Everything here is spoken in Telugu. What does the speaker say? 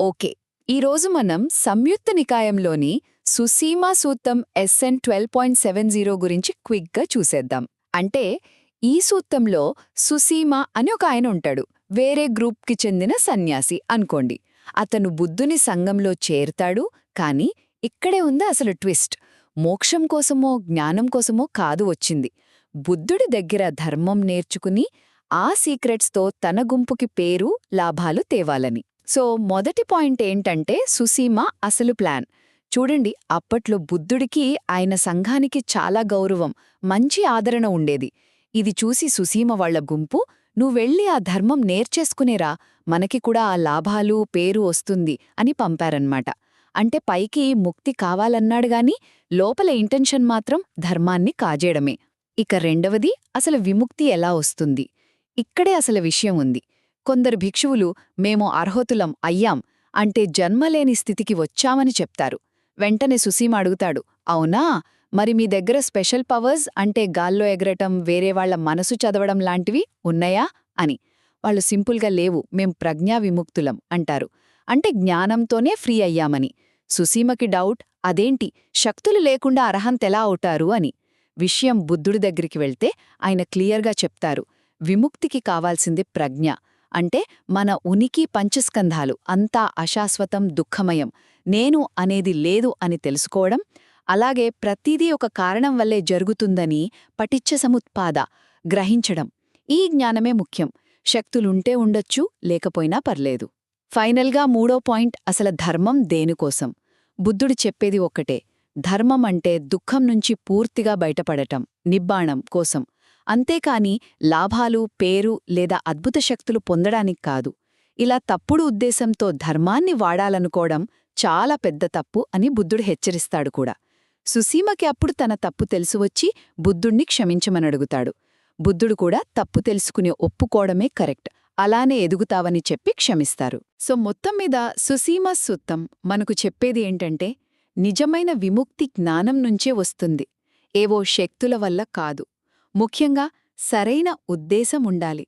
ఓకే. ఈరోజు మనం సంయుక్త నికాయంలోని Susima సూత్తం SN twelve point seven zero గురించి క్విక్గా చూసేద్దాం. అంటే ఈ సూత్తంలో సుసీమ అని ఒక ఆయన ఉంటాడు. వేరే గ్రూప్కి చెందిన సన్యాసి అనుకోండి. అతను బుద్ధుని సంఘంలో చేరుతాడు కాని ఇక్కడే ఉంది అసలు ట్విస్ట్. మోక్షం కోసమో జ్ఞానం కోసమో కాదు వచ్చింది. బుద్ధుడి దగ్గర ధర్మం నేర్చుకుని ఆ సీక్రెట్స్తో తన గుంపుకి పేరు లాభాలు తేవాలని. సో మొదటి పాయింట్ ఏంటంటే సుసీమ అసలు ప్లాన్. చూడండి అప్పట్లో బుద్ధుడికి ఆయన సంఘానికి చాలా గౌరవం మంచి ఆదరణ ఉండేది. ఇది చూసి సుసీమ వాళ్ళ గుంపు నువ్వెళ్ళి ఆ ధర్మం నేర్చేసుకునేరా మనకి కూడా ఆ లాభాలు పేరు వస్తుంది అని పంపారన్మాట అంటే పైకి ముక్తి కావాలన్నాడుగాని లోపల ఇంటెన్షన్ మాత్రం ధర్మాన్ని కాజేయడమే. ఇక రెండవది అసలు విముక్తి ఎలా వస్తుంది? ఇక్కడే అసలు విషయం ఉంది. కొందరు భిక్షువులు మేము అర్హతులం అయ్యాం అంటే జన్మలేని స్థితికి వచ్చామని చెప్తారు. వెంటనే సుసీమ అడుగుతాడు అవునా? మరి మీ దగ్గర స్పెషల్ పవర్స్ అంటే గాల్లో ఎగరటం వేరేవాళ్ళ మనసు చదవడం లాంటివి ఉన్నాయా? అని. వాళ్ళు సింపుల్గా లేవు మేం ప్రజ్ఞా విముక్తులం అంటారు. అంటే జ్ఞానంతోనే ఫ్రీ అయ్యామని. సుసీమకి డౌట్ అదేంటి? శక్తులు లేకుండా అర్హంతెలా అవుతారు? అని. విషయం బుద్ధుడి దగ్గరికి వెళ్తే ఆయన క్లియర్గా చెప్తారు విముక్తికి కావాల్సింది ప్రజ్ఞ. అంటే మన ఉనికి పంచస్కంధాలు అంతా అశాశ్వతం దుఃఖమయం నేను అనేది లేదు అని తెలుసుకోవడం అలాగే ప్రతిదీ ఒక కారణం వల్లే జరుగుతుందని పటిచ్చ సముత్పాద గ్రహించడం ఈ జ్ఞానమే ముఖ్యం. శక్తులుంటే ఉండొచ్చు లేకపోయినా పర్లేదు. ఫైనల్గా మూడో పాయింట్ అసలు ధర్మం దేనికోసం? బుద్ధుడు చెప్పేది ఒక్కటే ధర్మం అంటే దుఃఖం నుంచి పూర్తిగా బయటపడటం నిబ్బాణం కోసం. అంతేకాని లాభాలు పేరు లేదా అద్భుత శక్తులు పొందడానికి కాదు. ఇలా తప్పుడు ఉద్దేశంతో ధర్మాన్ని వాడాలనుకోవడం చాలా పెద్ద తప్పు అని బుద్ధుడు హెచ్చరిస్తాడు కూడా. సుసీమకి అప్పుడు తన తప్పు తెలుసువచ్చి బుద్ధుణ్ణి క్షమించమనడుగుతాడు బుద్ధుడు కూడా తప్పు తెలుసుకుని ఒప్పుకోవడమే కరెక్ట్. అలానే ఎదుగుతావని చెప్పి క్షమిస్తారు. సో మొత్తం మీద సుసీమ సూత్తం మనకు చెప్పేది ఏంటంటే నిజమైన విముక్తి జ్ఞానం నుంచే వస్తుంది. ఏవో శక్తుల వల్ల కాదు. ముఖ్యంగా సరైన ఉద్దేశం ఉండాలి.